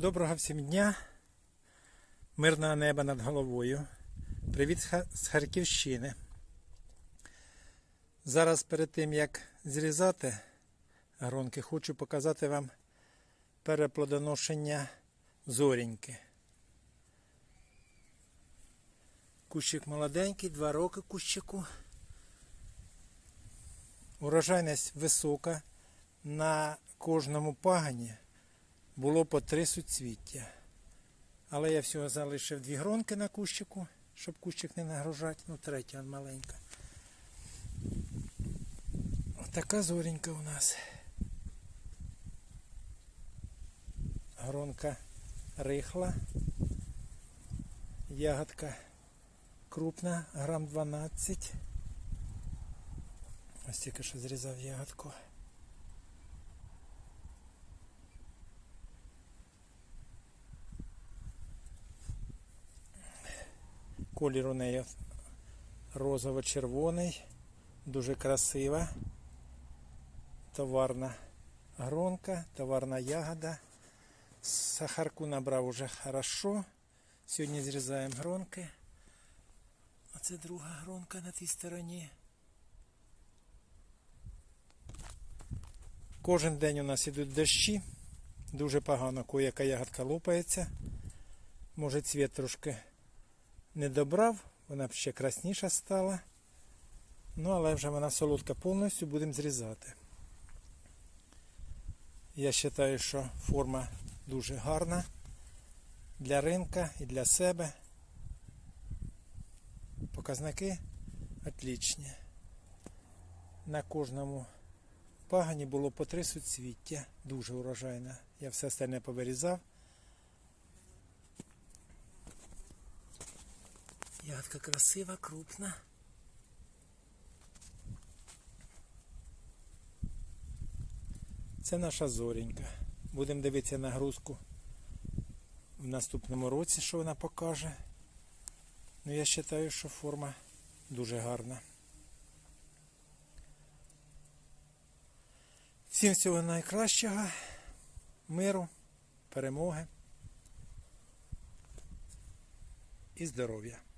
Доброго всім дня, мирного неба над головою. Привіт з Харківщини. Зараз перед тим як зрізати гронки, хочу показати вам переплодоношення зоріньки. Кущик молоденький, два роки кущику. Урожайність висока. На кожному пагані було по три суцвіття. Але я всього залишив дві гронки на кущику, щоб кущик не нагружати. Ну, третя маленька. Отака зорінька у нас. Гронка рихла. Ягодка крупна, грам 12. Ось тільки що зрізав ягодку. Колір у неї розово-червоний, дуже красива. Товарна гронка, товарна ягода. Сахарку набрав уже хорошо. Сьогодні зрізаємо гронки. Оце друга гронка на тій стороні. Кожен день у нас ідуть дощі. Дуже погано, кояка ягодка лопається. Може цвіт трошки не добрав, вона б ще красніша стала. Ну, але вже вона солодка повністю, будемо зрізати. Я вважаю, що форма дуже гарна для ринка і для себе. Показники отлічні. На кожному пагані було по три суцвіття. Дуже урожайна. Я все остальне повирізав. Ягодка красива, крупна. Це наша зорінька. Будемо дивитися нагрузку в наступному році, що вона покаже. Ну, я вважаю, що форма дуже гарна. Всім всього найкращого, миру, перемоги і здоров'я.